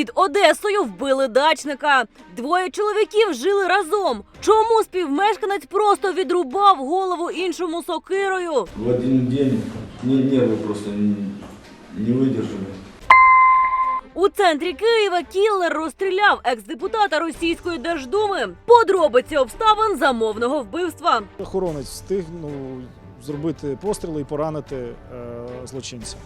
Під Одесою вбили дачника. Двоє чоловіків жили разом. Чому співмешканець просто відрубав голову іншому сокирою? В один день не, нервы просто не, выдержали. У центрі Києва кіллер розстріляв екс-депутата російської держдуми. Подробиці обставин замовного вбивства. Охоронець встигнув зробити постріли і поранити е, злочинця.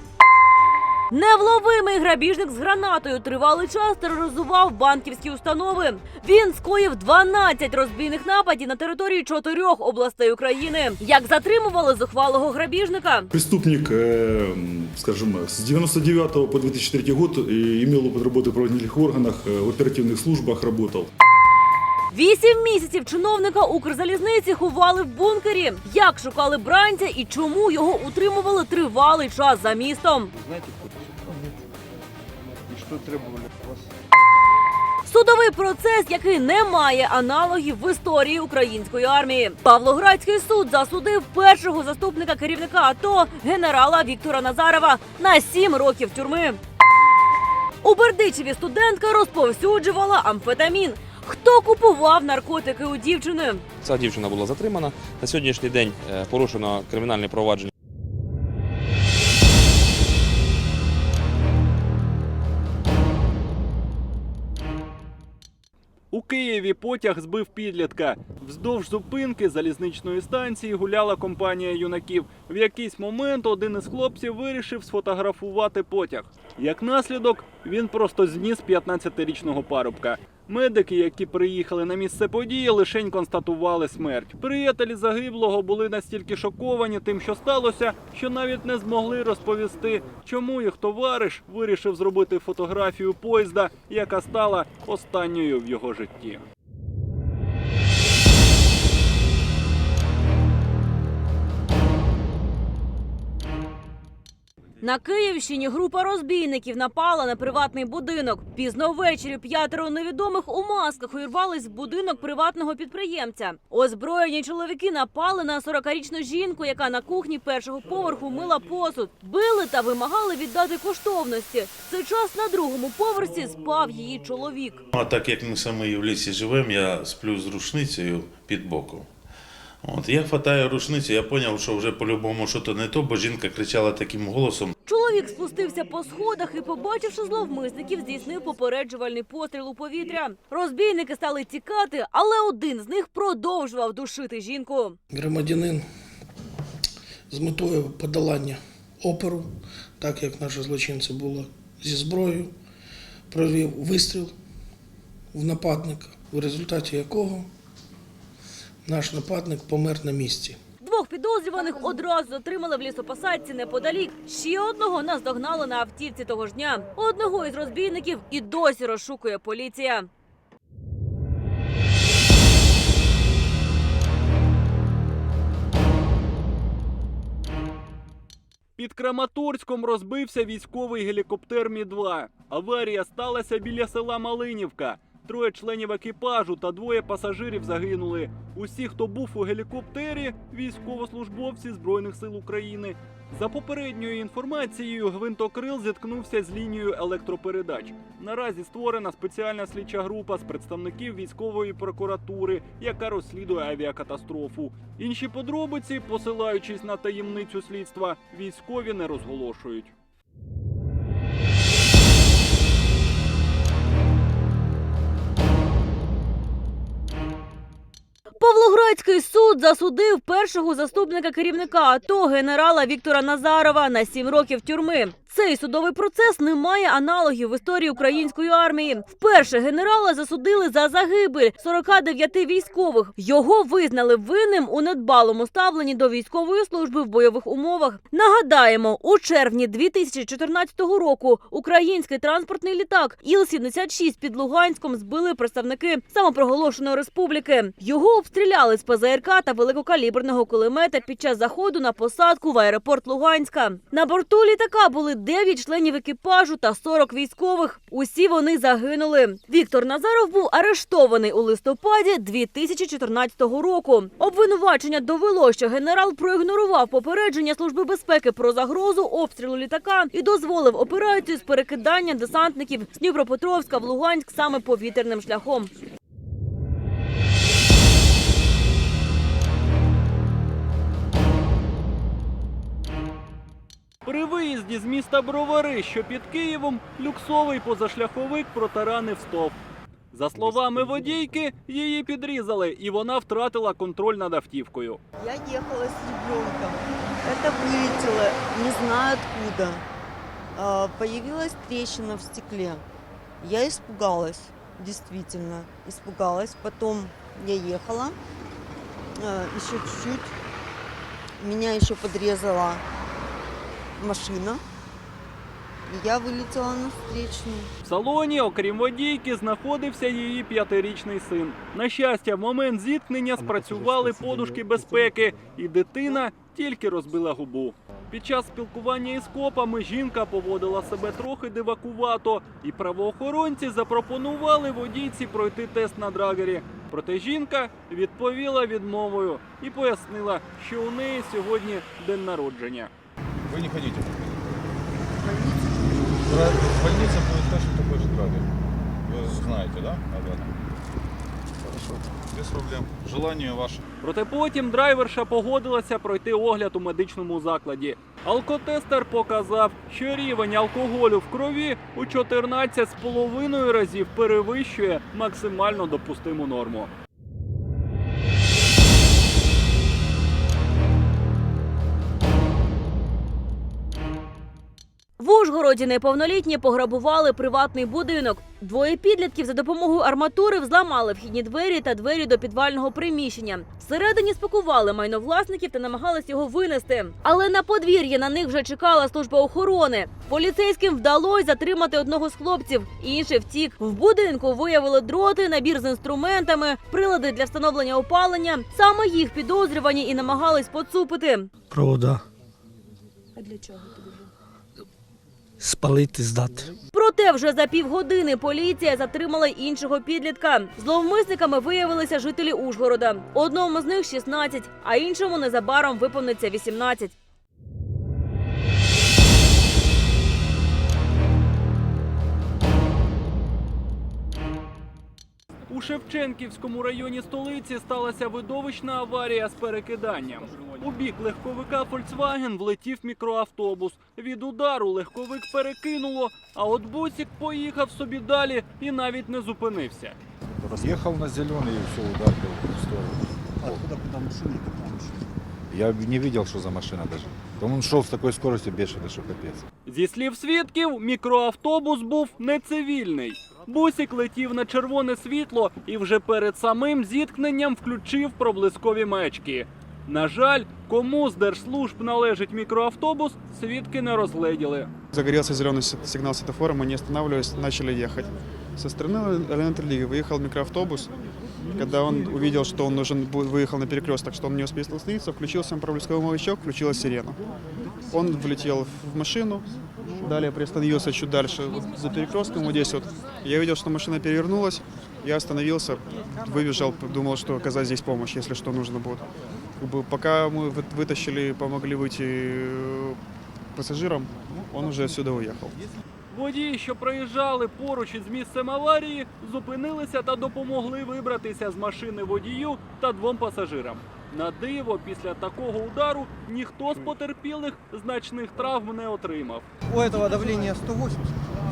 Невловимий грабіжник з гранатою тривалий час тероризував банківські установи. Він скоїв 12 розбійних нападів на території чотирьох областей України. Як затримували зухвалого грабіжника? Преступник, э, скажем, с 99 по 2003 год э, имел опыт работы в правоохранительных органах, э, в оперативных службах работал. Вісім місяців чиновника Укрзалізниці ховали в бункері. Як шукали бранця і чому його утримували тривалий час за містом? Знаете, кто это? И что вас? Судовий процес, який не має аналогів в історії української армії. Павлоградський суд засудив першого заступника керівника АТО генерала Віктора Назарова на сім років тюрми. У Бердичеві студентка розповсюджувала амфетамін. Хто купував наркотики у дівчини? Ця дівчина була затримана. На сьогоднішній день е, порушено кримінальне провадження. У Києві потяг збив підлітка. Вздовж зупинки залізничної станції гуляла компанія юнаків. В якийсь момент один із хлопців вирішив сфотографувати потяг. Як наслідок, він просто зніс 15-річного парубка. Медики, які приїхали на місце події, лишень констатували смерть. Приятелі загиблого були настільки шоковані тим, що сталося, що навіть не змогли розповісти, чому їх товариш вирішив зробити фотографію поїзда, яка стала останньою в його житті. На Київщині група розбійників напала на приватний будинок. Пізно ввечері п'ятеро невідомих у масках увірвались в будинок приватного підприємця. Озброєні чоловіки напали на 40-річну жінку, яка на кухні першого поверху мила посуд. Били та вимагали віддати коштовності. Цей час на другому поверсі спав її чоловік. А так як ми самі в лісі живемо, я сплю з рушницею під боком. От, я хватаю рушницю, я зрозумів, що вже по-любому щось не то, бо жінка кричала таким голосом. Чоловік спустився по сходах і, побачивши зловмисників, здійснив попереджувальний постріл у повітря. Розбійники стали тікати, але один з них продовжував душити жінку. громадянин з метою подолання опору, так як наші злочинці були зі зброєю, провів вистріл в нападника, в результаті якого наш нападник помер на місці. Двох підозрюваних одразу затримали в лісопосадці неподалік. Ще одного наздогнали на автівці того ж дня. Одного із розбійників і досі розшукує поліція. Під Краматорськом розбився військовий гелікоптер Мі-2. Аварія сталася біля села Малинівка. Троє членів екіпажу та двоє пасажирів загинули. Усі, хто був у гелікоптері, військовослужбовці Збройних сил України. За попередньою інформацією, гвинтокрил зіткнувся з лінією електропередач. Наразі створена спеціальна слідча група з представників військової прокуратури, яка розслідує авіакатастрофу. Інші подробиці, посилаючись на таємницю слідства, військові не розголошують. Павлоградський суд засудив першого заступника керівника АТО генерала Віктора Назарова на сім років тюрми. Цей судовий процес не має аналогів в історії української армії. Вперше генерала засудили за загибель 49 військових. Його визнали винним у недбалому ставленні до військової служби в бойових умовах. Нагадаємо, у червні 2014 року український транспортний літак Іл-76 під Луганськом збили представники самопроголошеної республіки. Його обстріляли з ПЗРК та великокаліберного кулемета під час заходу на посадку в аеропорт Луганська. На борту літака були 9 членів екіпажу та 40 військових. Усі вони загинули. Віктор Назаров був арештований у листопаді 2014 року. Обвинувачення довело, що генерал проігнорував попередження Служби безпеки про загрозу обстрілу літака і дозволив операцію з перекидання десантників з Дніпропетровська в Луганськ саме повітряним шляхом. При виїзді з міста Бровари, що під Києвом, люксовий позашляховик протаранив стовп. За словами водійки, її підрізали, і вона втратила контроль над автівкою. Я ехала с ребенком. Это вылетело, не знаю откуда. Появилась трещина в стекле. Я испугалась, действительно, испугалась. Потом я ехала а, еще чуть-чуть. Меня еще подрезала машина. Я вылетела на встречную. В салоні, окрім водійки, знаходився її п'ятирічний син. На щастя, в момент зіткнення спрацювали подушки безпеки, і дитина тільки розбила губу. Під час спілкування із копами жінка поводила себе трохи дивакувато, і правоохоронці запропонували водійці пройти тест на драгері. Проте жінка відповіла відмовою і пояснила, що у неї сьогодні день народження. Вы не ходите. В больнице будет точно такой же драгер. Вы знаете, да, об этом? Хорошо. Без проблем. Желание ваше. Проте потім драйверша погодилася пройти огляд у медичному закладі. Алкотестер показав, що рівень алкоголю в крові у 14,5 разів перевищує максимально допустиму норму. В Ужгороді неповнолітні пограбували приватний будинок. Двоє підлітків за допомогою арматури взламали вхідні двері та двері до підвального приміщення. Всередині спакували майно власників та намагались його винести. Але на подвір'ї на них вже чекала служба охорони. Поліцейським вдалося затримати одного з хлопців. Інший втік. В будинку виявили дроти, набір з інструментами, прилади для встановлення опалення. Саме їх підозрювані і намагались поцупити. Провода. А для чого тобі? Спалити, здати. Проте вже за півгодини поліція затримала іншого підлітка. Зловмисниками виявилися жителі Ужгорода. Одному з них 16, а іншому незабаром виповниться 18. У Шевченківському районі столиці сталася видовищна аварія з перекиданням. У бік легковика Volkswagen влетів мікроавтобус. Від удару легковик перекинуло, а от бусик поїхав собі далі і навіть не зупинився. Ехал на зеленый и все ударил в сторону. Откуда куда машина? Я не видел, что за машина даже. Там он шел с такой скоростью бешеной, что капец. Зі слів свідків, мікроавтобус був не цивільний. Бусик летів на червоне світло і вже перед самим зіткненням включив проблискові маячки. На жаль, кому з держслужб належить мікроавтобус, свідки не розгледіли. Загорелся зеленый с- сигнал светофора, мы не останавливаясь, начали ехать. Со стороны элементарии выехал микроавтобус. Когда он увидел, что он нужен, бу- выехал на перекресток, что он не успеет остановиться, включился проблесковый маячок, включилась сирена. Он влетел в машину, далее приостановился чуть дальше, вот за перекрестком, вот здесь вот. Я видел, что машина перевернулась, я остановился, выбежал, думал, что оказать здесь помощь, если что нужно будет. Как бы пока мы вы- вытащили, помогли выйти э, пассажирам, он уже отсюда уехал. Водії, що проїжджали поруч із місцем аварії, зупинилися та допомогли вибратися з машини водію та двом пасажирам. На диво, після такого удару ніхто з потерпілих значних травм не отримав. У этого давление 180,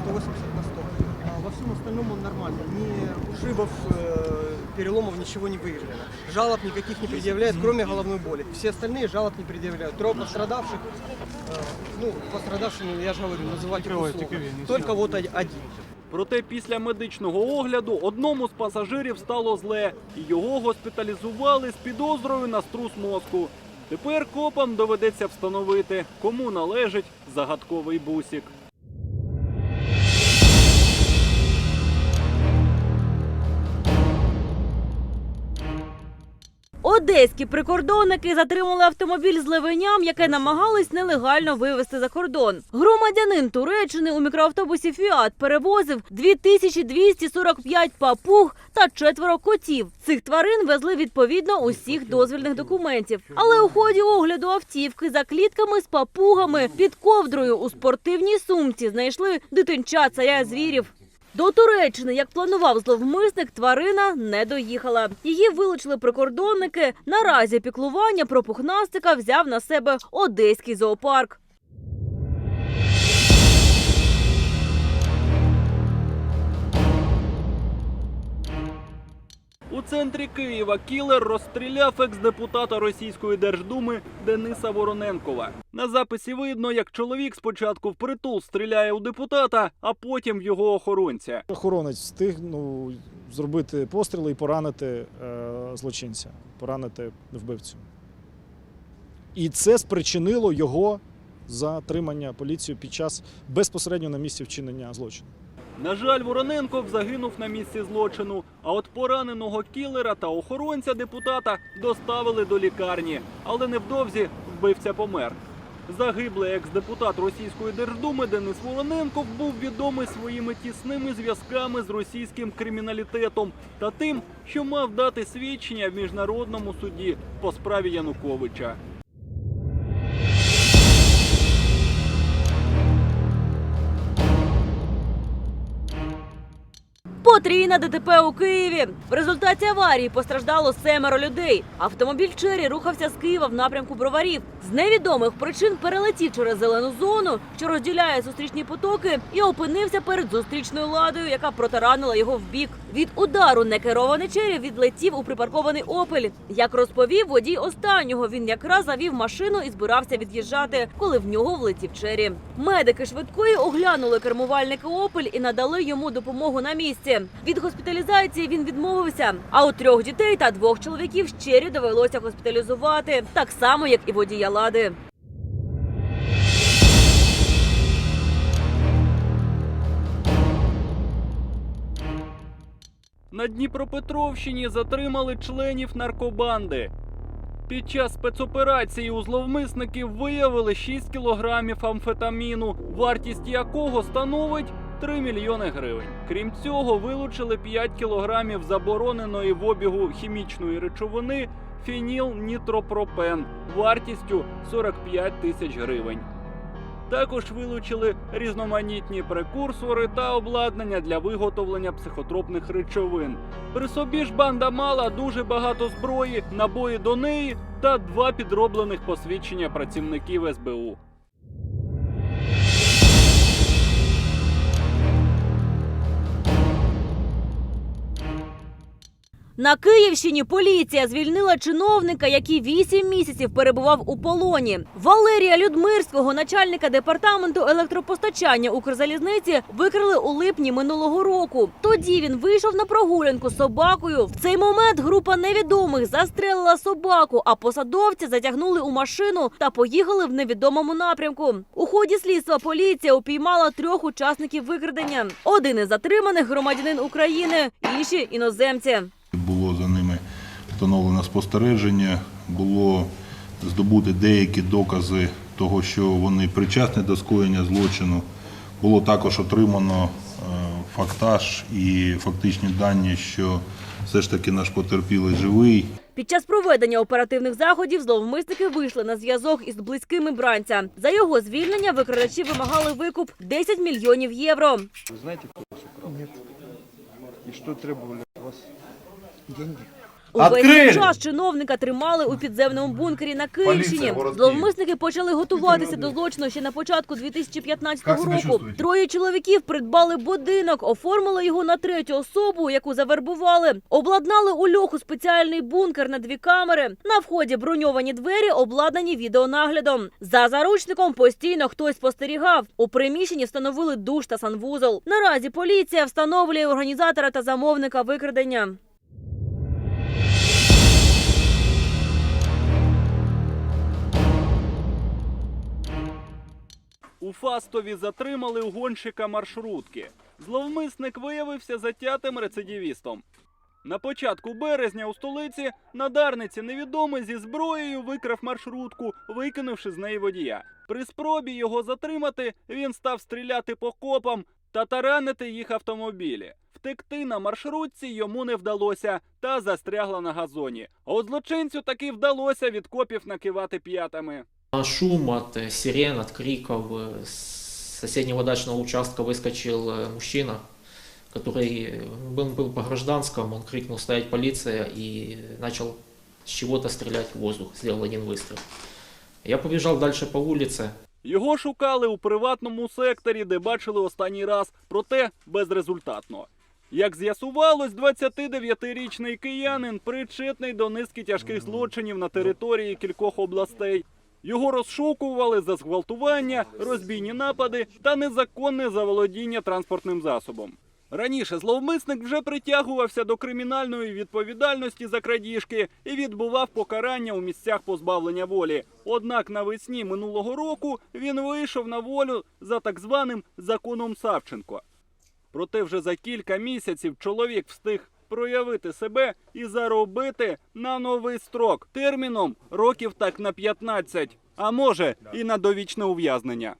180 на 100. А во всем остальном он нормальный. Ни ушибов, э, переломов, ничего не выявлено. Жалоб никаких не предъявляет, кроме головной боли. Все остальные жалоб не предъявляют. Трое пострадавших, э, ну, пострадавшими, я же говорю, называть их условно. Только вот од- один. Проте після медичного огляду одному з пасажирів стало зле, і його госпіталізували з підозрою на струс мозку. Тепер копам доведеться встановити, кому належить загадковий бусік. Одеські прикордонники затримали автомобіль з левеням, яке намагались нелегально вивезти за кордон. Громадянин Туреччини у мікроавтобусі Фіат перевозив 2245 папуг та четверо котів. Цих тварин везли відповідно усіх дозвільних документів. Але у ході огляду автівки за клітками з папугами під ковдрою у спортивній сумці знайшли дитинча царя звірів. До Туреччини, як планував зловмисник, тварина не доїхала. Її вилучили прикордонники. Наразі піклування про пухнастика взяв на себе одеський зоопарк. У центрі Києва кілер розстріляв екс-депутата Російської Держдуми Дениса Вороненкова. На записі видно, як чоловік спочатку впритул стріляє у депутата, а потім в його охоронця. Охоронець встиг ну, зробити постріли і поранити е, злочинця, поранити вбивцю. І це спричинило його затримання поліцією під час безпосередньо на місці вчинення злочину. На жаль, Вороненков загинув на місці злочину. А от пораненого кілера та охоронця депутата доставили до лікарні, але невдовзі вбивця помер. Загиблий екс-депутат Російської Держдуми Денис Вороненков був відомий своїми тісними зв'язками з російським криміналітетом та тим, що мав дати свідчення в міжнародному суді по справі Януковича. Потрійна ДТП у Києві. В результаті аварії постраждало семеро людей. Автомобіль Чері рухався з Києва в напрямку броварів. З невідомих причин перелетів через зелену зону, що розділяє зустрічні потоки, і опинився перед зустрічною ладою, яка протаранила його в бік. Від удару некерований Чері відлетів у припаркований опель. Як розповів водій останнього, він якраз завів машину і збирався від'їжджати, коли в нього влетів Чері. Медики швидкої оглянули кермувальника опель і надали йому допомогу на місці. Від госпіталізації він відмовився. А у трьох дітей та двох чоловіків щирі довелося госпіталізувати, так само як і водія лади. На Дніпропетровщині затримали членів наркобанди. Під час спецоперації у зловмисників виявили 6 кілограмів амфетаміну, вартість якого становить 3 мільйони гривень. Крім цього, вилучили 5 кілограмів забороненої в обігу хімічної речовини фенілнітропропен вартістю 45 тисяч гривень. Також вилучили різноманітні прекурсори та обладнання для виготовлення психотропних речовин. При собі ж банда мала дуже багато зброї, набої до неї та два підроблених посвідчення працівників СБУ. На Київщині поліція звільнила чиновника, який вісім місяців перебував у полоні. Валерія Людмирського, начальника департаменту електропостачання Укрзалізниці, викрили у липні минулого року. Тоді він вийшов на прогулянку з собакою. В цей момент група невідомих застрелила собаку, а посадовці затягнули у машину та поїхали в невідомому напрямку. У ході слідства поліція упіймала трьох учасників викрадення. Один із затриманих громадянин України, інші іноземці. Встановлено спостереження, було здобути деякі докази того, що вони причасні до скоєння злочину. Було також отримано е, фактаж і фактичні дані, що все ж таки наш потерпілий живий. Під час проведення оперативних заходів зловмисники вийшли на зв'язок із близькими бранця. За його звільнення викрадачі вимагали викуп 10 мільйонів євро. Вы знаете, кто вас украл? Нет. И что требовали от вас? Деньги. Увесь цей час чиновника тримали у підземному бункері на Київщині. Зловмисники почали готуватися до злочину ще на початку 2015 року. Троє чоловіків придбали будинок, оформили його на третю особу, яку завербували. Обладнали у льоху спеціальний бункер на дві камери. На вході броньовані двері обладнані відеонаглядом. За заручником постійно хтось спостерігав. У приміщенні встановили душ та санвузол. Наразі поліція встановлює організатора та замовника викрадення. У Фастові затримали угонщика маршрутки. Зловмисник виявився затятим рецидивістом. На початку березня у столиці на Дарниці невідомий зі зброєю викрав маршрутку, викинувши з неї водія. При спробі його затримати він став стріляти по копам та таранити їх автомобілі. Втекти на маршрутці йому не вдалося та застрягла на газоні. А от злочинцю таки вдалося від копів накивати п'ятами. Шум от э, сирен, от криков. э, С соседнего дачного участка выскочил э, мужчина, который э, был, был по гражданскому, он крикнул «стоять полиция» и начал с чего-то стрелять в воздух, сделал один выстрел. Я побежал дальше по улице, Його шукали у приватному секторі, де бачили останній раз, проте безрезультатно. Як з'ясувалось, 29-річний киянин причетний до низки тяжких злочинів на території кількох областей. Його розшукували за зґвалтування, розбійні напади та незаконне заволодіння транспортним засобом. Раніше зловмисник вже притягувався до кримінальної відповідальності за крадіжки і відбував покарання у місцях позбавлення волі. Однак навесні минулого року він вийшов на волю за так званим законом Савченко. Проте вже за кілька місяців чоловік встиг проявити себе і заробити на новий строк терміном років так на 15, а може і на довічне ув'язнення.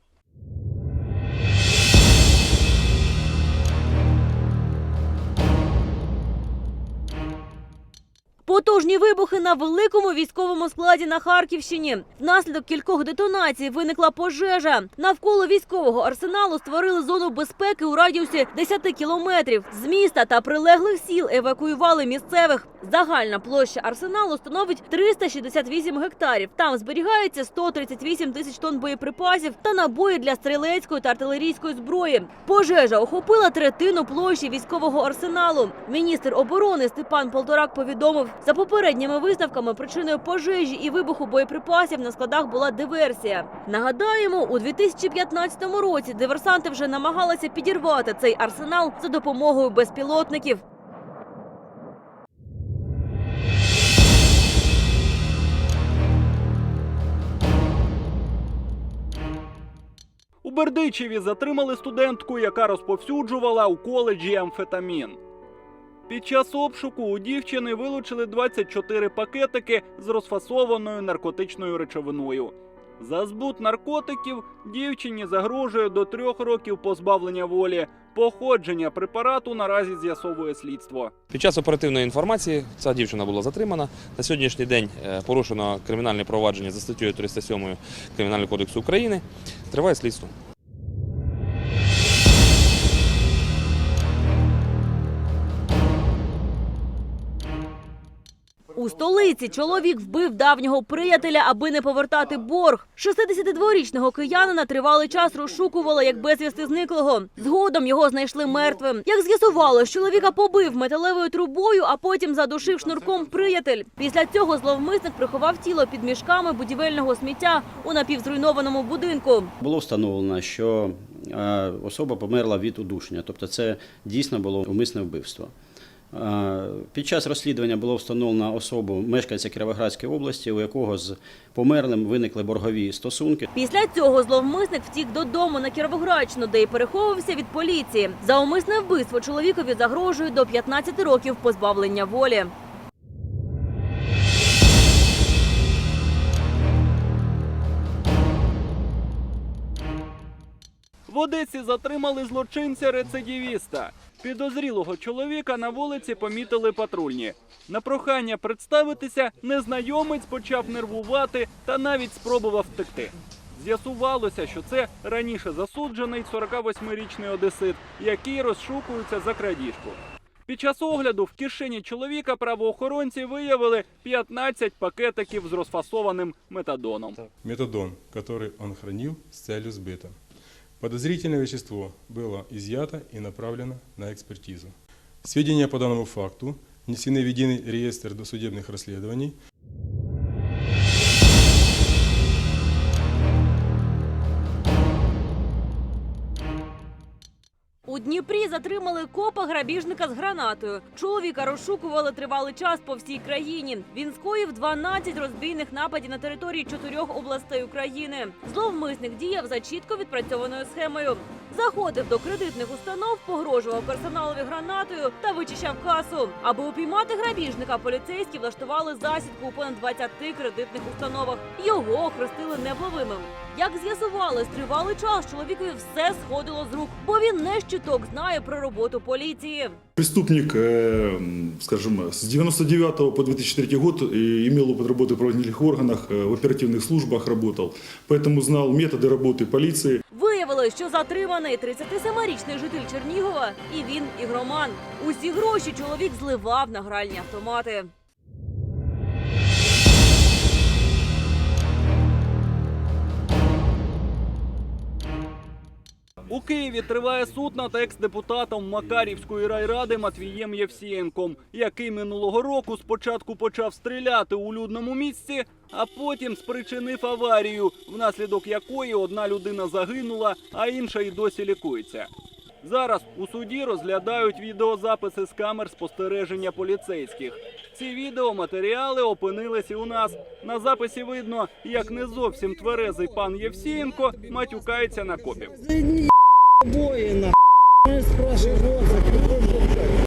Потужні вибухи на великому військовому складі на Харківщині. Внаслідок кількох детонацій виникла пожежа. Навколо військового арсеналу створили зону безпеки у радіусі 10 кілометрів. З міста та прилеглих сіл евакуювали місцевих. Загальна площа арсеналу становить 368 гектарів. Там зберігається 138 тисяч тонн боєприпасів та набої для стрілецької та артилерійської зброї. Пожежа охопила третину площі військового арсеналу. Міністр оборони Степан Полторак повідомив, за попередніми висновками причиною пожежі і вибуху боєприпасів на складах була диверсія. Нагадаємо, у 2015 році диверсанти вже намагалися підірвати цей арсенал за допомогою безпілотників. У Бердичеві затримали студентку, яка розповсюджувала у коледжі амфетамін. Під час обшуку у дівчини вилучили 24 пакетики з розфасованою наркотичною речовиною. За збут наркотиків дівчині загрожує до трьох років позбавлення волі. Походження препарату наразі з'ясовує слідство. Під час оперативної інформації ця дівчина була затримана. На сьогоднішній день е, порушено кримінальне провадження за статтею 307 Кримінального кодексу України. Триває слідство. У столиці чоловік вбив давнього приятеля, аби не повертати борг. 62-річного киянина тривалий час розшукували як безвісти зниклого. Згодом його знайшли мертвим. Як з'ясувалось, чоловіка побив металевою трубою, а потім задушив шнурком приятель. Після цього зловмисник приховав тіло під мішками будівельного сміття у напівзруйнованому будинку. Було встановлено, що е, особа померла від удушення, тобто це дійсно було умисне вбивство. Під час розслідування було встановлено особу мешканця Кіровоградської області, у якого з померлим виникли боргові стосунки. Після цього зловмисник втік додому на Кіровоградщину, де й переховувався від поліції. За умисне вбивство чоловікові загрожує до 15 років позбавлення волі. В Одесі затримали злочинця-рецидивіста. Підозрілого чоловіка на вулиці помітили патрульні. На прохання представитися незнайомець почав нервувати та навіть спробував втекти. З'ясувалося, що це раніше засуджений 48-річний одесит, який розшукується за крадіжку. Під час огляду в кишені чоловіка правоохоронці виявили 15 пакетиків з розфасованим метадоном. метадон, который он хранил с целью сбыта. Подозрительное вещество было изъято и направлено на экспертизу. Сведения по данному факту внесены в единый реестр досудебных расследований У Дніпрі затримали копа грабіжника з гранатою. Чоловіка розшукували тривалий час по всій країні. Він скоїв 12 розбійних нападів на території чотирьох областей України. Зловмисник діяв за чітко відпрацьованою схемою. Заходив до кредитних установ, погрожував персоналові гранатою та вичищав касу. Аби упіймати грабіжника, поліцейські влаштували засідку у понад 20 кредитних установах. Його охрестили невловимим. Як з'ясували, тривалий час чоловікові все сходило з рук, бо він не щиток знає про роботу поліції. Преступник, э, м, скажем, с 99 по 2003 год э, имел опыт работы в правоохранительных органах, э, в оперативных службах работал, поэтому знал методы работы полиции. Виявилось, що затриманий 37-річний житель Чернігова і він ігроман. Усі гроші чоловік зливав на гральні автомати. У Києві триває суд над екс-депутатом Макарівської райради Матвієм Євсієнком, який минулого року спочатку почав стріляти у людному місці, а потім спричинив аварію, внаслідок якої одна людина загинула, а інша й досі лікується. Зараз у суді розглядають відеозаписи з камер спостереження поліцейських. Ці відеоматеріали опинились і у нас. На записі видно, як не зовсім тверезий пан Євсієнко матюкається на копів.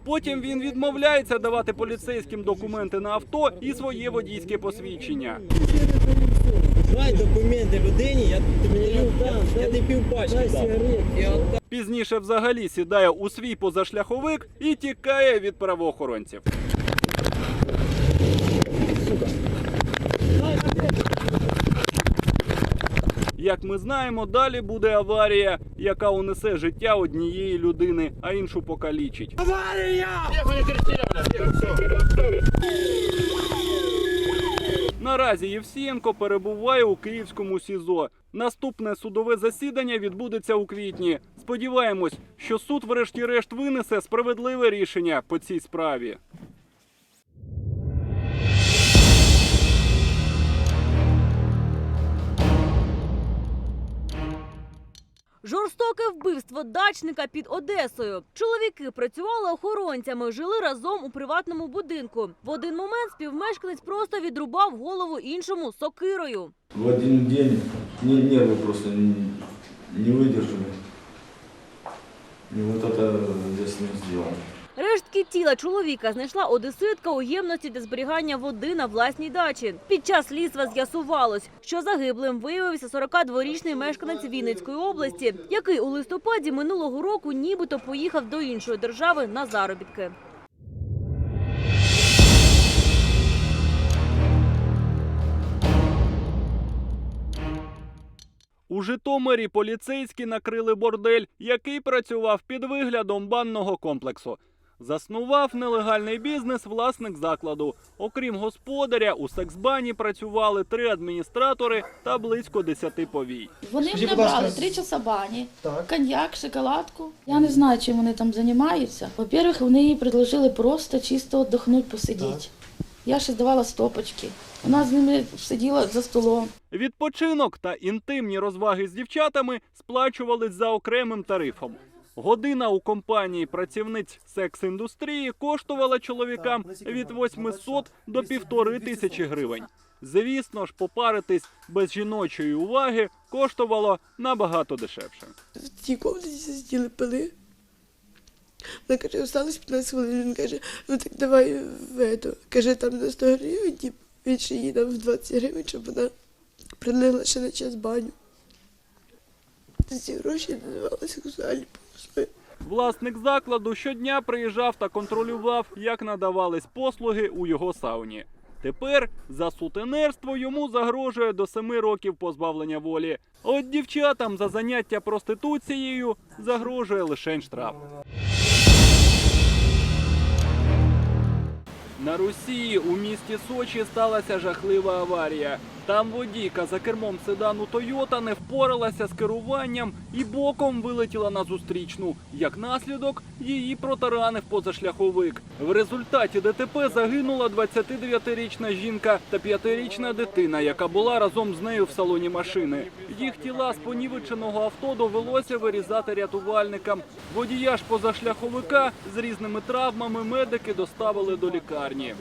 Потім він відмовляється давати поліцейським документи на авто і своє водійське посвідчення. Дай документи людині, я я не пів. Пізніше взагалі сідає у свій позашляховик і тікає від правоохоронців. Як ми знаємо, далі буде аварія, яка унесе життя однієї людини, а іншу покалічить. Аварія! Наразі Євсієнко перебуває у київському СІЗО. Наступне судове засідання відбудеться у квітні. Сподіваємось, що суд, врешті-решт, винесе справедливе рішення по цій справі. Жорстоке вбивство дачника під Одесою. Чоловіки працювали охоронцями, жили разом у приватному будинку. В один момент співмешканець просто відрубав голову іншому сокирою. В один день не, нервы просто не, не выдержали. И вот это я с ним сделал. Рештки тіла чоловіка знайшла одеситка у ємності для зберігання води на власній дачі. Під час слідства з'ясувалось, що загиблим виявився 42-річний мешканець Вінницької області, який у листопаді минулого року нібито поїхав до іншої держави на заробітки. У Житомирі поліцейські накрили бордель, який працював під виглядом банного комплексу. Заснував нелегальний бізнес власник закладу. Окрім господаря, у секс-бані працювали три адміністратори та близько десяти повій. Вони Скажіть, мене будь ласка, брали три часа бані, Так. коньяк, шоколадку. Я не знаю, чим вони там займаються. По-перше, вони їй предложили просто чисто віддохнути, посидіти. Я ще здавала стопочки. Вона з ними сиділа за столом. Відпочинок та інтимні розваги з дівчатами сплачувались за окремим тарифом. Година у компанії працівниць секс-індустрії коштувала чоловікам від 800 до півтори тисячі гривень. Звісно ж, попаритись без жіночої уваги коштувало набагато дешевше. в тій комнаті сиділи пили. Вона каже, осталось 15 хвилин. Він каже, ну так давай в. Каже, там на 100 гривень, тип, він ще їй дав 20 гривень, щоб вона прилила ще на час баню. Ці гроші називали сексуальні. Власник закладу щодня приїжджав та контролював, як надавались послуги у його сауні. Тепер за сутенерство йому загрожує до семи років позбавлення волі. От дівчатам за заняття проституцією загрожує лише штраф. На Росії у місті Сочі сталася жахлива аварія. Там водійка за кермом седану Тойота не впоралася з керуванням і боком вилетіла на зустрічну. Як наслідок, її протаранив позашляховик. В результаті ДТП загинула 29-річна жінка та 5-річна дитина, яка була разом з нею в салоні машини. Їх тіла з понівеченого авто довелося вирізати рятувальникам. Водія ж позашляховика з різними травмами медики доставили до лікарні.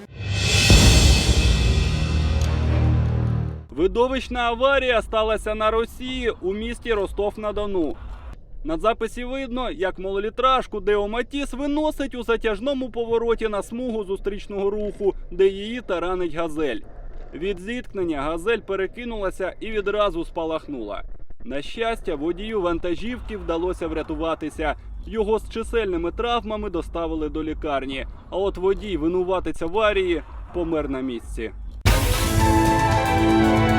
Видовищна аварія сталася на Росії у місті Ростов-на-Дону. На записі видно, як малолітражку Део Матіс виносить у затяжному повороті на смугу зустрічного руху, де її таранить газель. Від зіткнення газель перекинулася і відразу спалахнула. На щастя, водію вантажівки вдалося врятуватися. Його з чисельними травмами доставили до лікарні. А от водій, винуватець аварії, помер на місці. Bye.